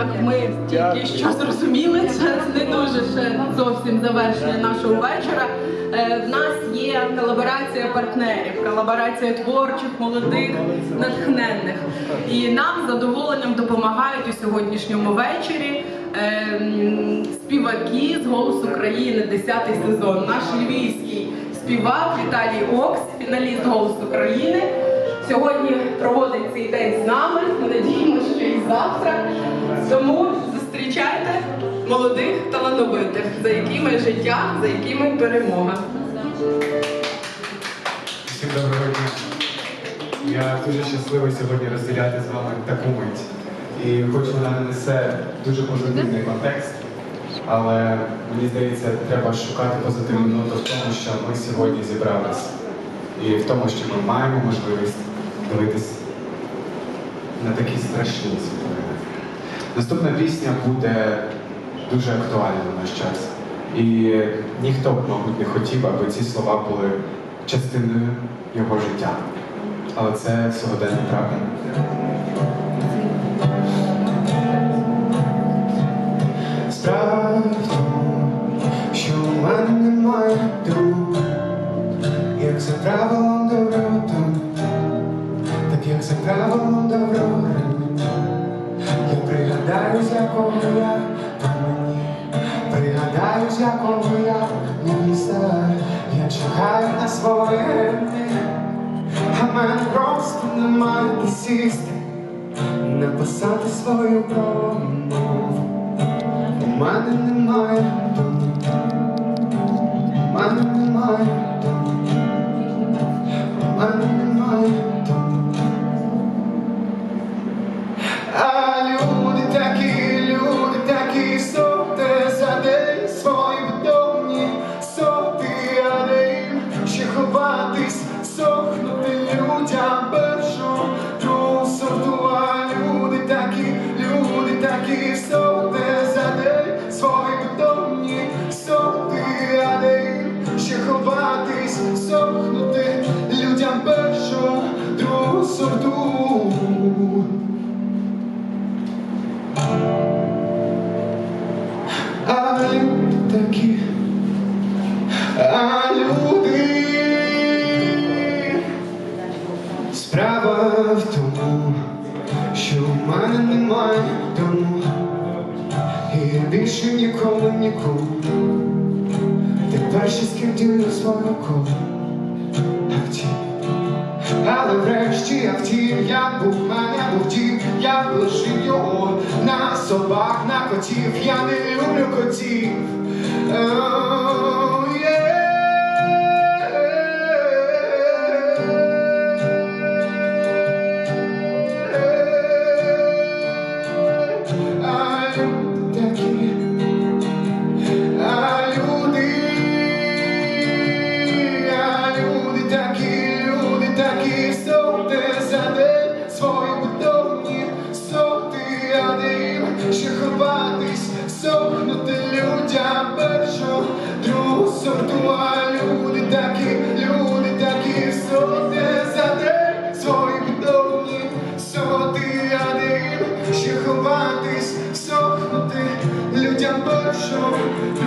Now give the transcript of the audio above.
як ми тільки що зрозуміли, це не дуже ще зовсім завершення нашого вечора. Е, В нас є колаборація партнерів, колаборація творчих, молодих, натхненних. І нам з задоволенням допомагають у сьогоднішньому вечорі ем, співаки з «Голос України» 10 сезон. Наш львівський співак Віталій Окс, фіналіст «Голос України». Сьогодні проводить цей день з нами. Молодих талановитих, за якими життя, за якими перемога. Всім доброго дня. Я дуже щасливий сьогодні розділяти з вами таку мить. І хоч вона не несе дуже позитивний контекст, але мені здається, треба шукати позитивну ноту в тому, що ми сьогодні зібрались. І в тому, що ми маємо можливість дивитись на такі страшні світлини. Наступна пісня буде дуже актуальна в наш час. І ніхто б, мабуть, не хотів, аби ці слова були частиною його життя. Але це сьогодення правда. Справа в тому, що в мене немає друг, як за правилом доброту, пригадаю, з якого я міста, я чекаю на своє, а в мене просто немає де сісти, написати свою промову. У мене немає ховатись, сохнути людям першу сорту, а люди такі, люди такі, соте за день свої бетонні соти, а ще ховатись, сохнути людям першу другу сорту. Справа в тому, що в мене немає дому, і більше ніколи нікому. Тепер ще з ким ділю. А втім, але врешті я втім, я був, мене був дім, я лишив його на собак, на котів, я не люблю котів. Е, show.